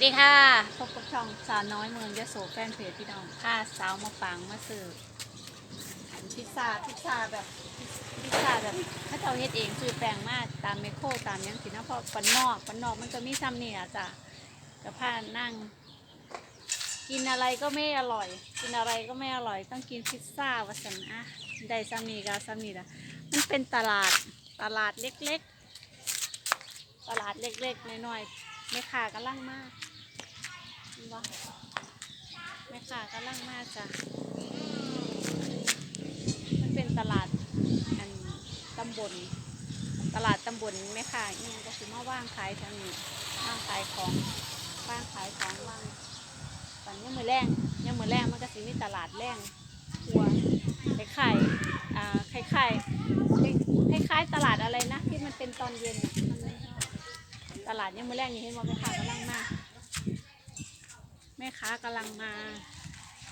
สวัสดีค่ะพบกับช่องสาวน้อยเมืองยะโสแฟนเพจพี่น้องค่ะสาวมาปังมาสืบพิซซ่าพิซซ่าแบบพิซซ่าแบบถ้าเราเฮ็ดเองซื้อแปลงมากตามเมโครตามยังสินะเพราะปันนอกปันนอกมันก็มีซ้ำนี่อะจ้ะกับผ้านั่ง กินอะไรก็ไม่อร่อย กินอะไรก็ไม่อร่อย ต้องกินพิซซ่าวะสันอะได้ซ้ำนี่ก็ซ้ำนี่ละมันเป็นตลาดตลาดเล็กๆ ตลาดเล็กๆน้อยๆแม่ค้ากำลังมาก บ่แม่ค้ากำลังมาจ้ะ มันเป็นตลาดอันตำบล ตลาดตำบลแม่ค้านี่ก็คือมาว่างขายแถวนี้ว่างขายของว่างขายของว่างตอนนี้มือแรงยังมือแรงมันก็สิมีตลาดแรงหัวคล้ายๆอ่าคล้ายๆคล้ายๆตลาดอะไรนะ ที่มันเป็นตอนเย็นน่ะมันไม่ชอบตลาดยังมือแรงอย่งเห็นว่าแม่ค้ากำลังมาก แม่ค้ากำลังมา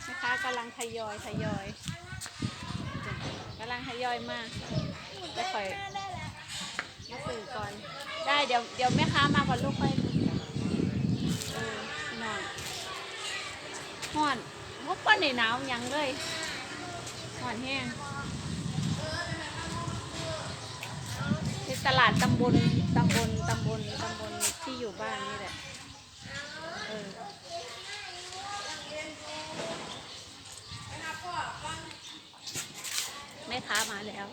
แม่ค้ากำลังทยอยทยอยกำลังทยอยมาจะคอยมาสื่อก่อน ได้เดี๋ยวเดี๋ยวแม่ค้ามาก่อนลูกค่อยเออนอยห่อนพวกป้นในหนาวยังเลยห่อนแห้งที่ตลาดตำบลตำบลตำบลตำบลที่อยู่บ้านนี่แหละเออ ค้ามาแล้ว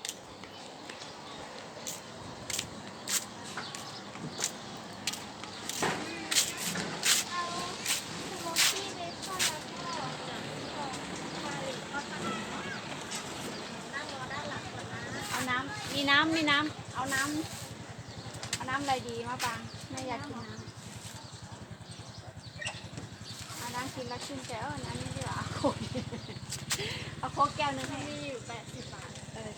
เอาน้ำ มีน้ำ มีน้ำ เอาน้ำ เอาน้ำอะไรดีมาปังแม่อยากกินน้ำ เอาน้ำกินแล้วชื่นใจเออน้ำนี่ดีกว่าเอาโค้กเอาโค้กแก้วหนึงให้ มีอยู่แปดสิบบาท เออ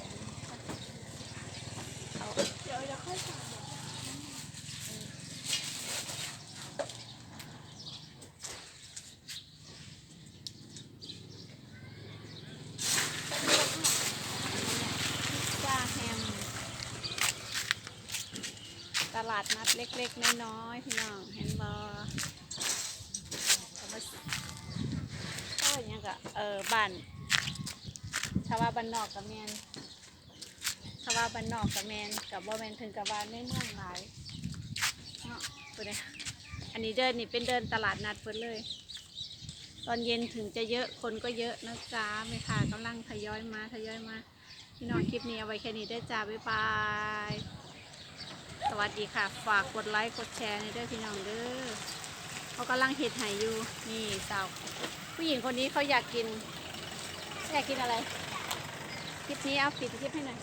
เดี๋ยวเดี๋ยวค่อยสั่งพิซซ่าแฮมตลาดนัดเล็กๆ น้อยๆ พี่น้อง เห็นบอก็อย่างเงี้ยก็เออบ้าน ชาวาบ้านนอกกับแมนชาวาบ้านนอกกับแมนกับบ่แมนถึงกับบ้านในเมืองหลายเนาะตัวเนี้ยอันนี้เดินนี่เป็นเดินตลาดนัดเพิ่นเลย ตอนเย็นถึงจะเยอะคนก็เยอะนะจ๊ะแม่ค้ากำลังทยอยมาทยอยมาพี่น้องคลิปนี้เอาไว้แค่นี้ได้จ้าบ๊ายบายสวัสดีค่ะ ฝากกดไลค์กดแชร์ในเด้อพี่น้องเด้อเขากำลังเห็ดไห่อยู่นี่สาวผู้หญิงคนนี้เขาอยากกิน อยากกินอะไร คลิปนี้เอาปิดคลิปให้หน่อย